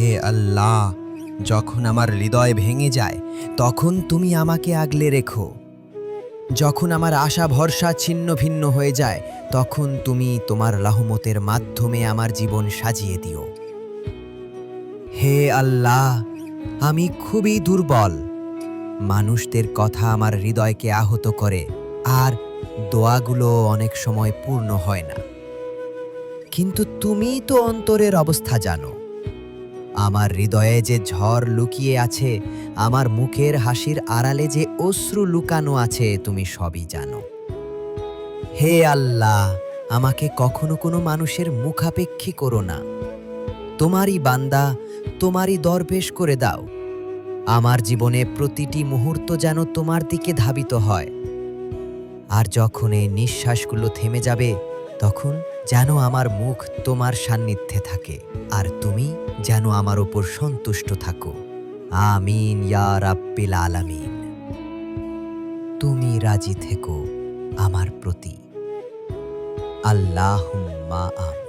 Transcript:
হে আল্লাহ, যখন আমার হৃদয় ভেঙে যায়, তখন তুমি আমাকে আগলে রেখো। যখন আমার আশা ভরসা ছিন্ন ভিন্ন হয়ে যায়, তখন তুমি তোমার রহমতের মাধ্যমে আমার জীবন সাজিয়ে দিও। হে আল্লাহ, আমি খুবই দুর্বল। মানুষদের কথা আমার হৃদয়কে আহত করে, আর দোয়াগুলো অনেক সময় পূর্ণ হয় না। কিন্তু তুমি তো অন্তরের অবস্থা জানো। আমার হৃদয়ে যে ঝড় লুকিয়ে আছে, আমার মুখের হাসির আড়ালে যে অশ্রু লুকানো আছে, তুমি সবই জানো। হে আল্লাহ, আমাকে কখনো কোনো মানুষের মুখাপেক্ষী করো না। তোমারই বান্দা, তোমারই দরবেশ করে দাও। আমার জীবনে প্রতিটি মুহূর্ত যেন তোমার দিকে ধাবিত হয়। আর যখন এই নিঃশ্বাসগুলো থেমে যাবে তখন যেন আমার মুখ তোমার সান্নিধ্যে থাকে, আর তুমি যেন আমার ওপর সন্তুষ্ট থাকো। আমিন, ইয়া আলামিন। তুমি রাজি থেকো আমার প্রতি। আল্লাহ মা আমিন।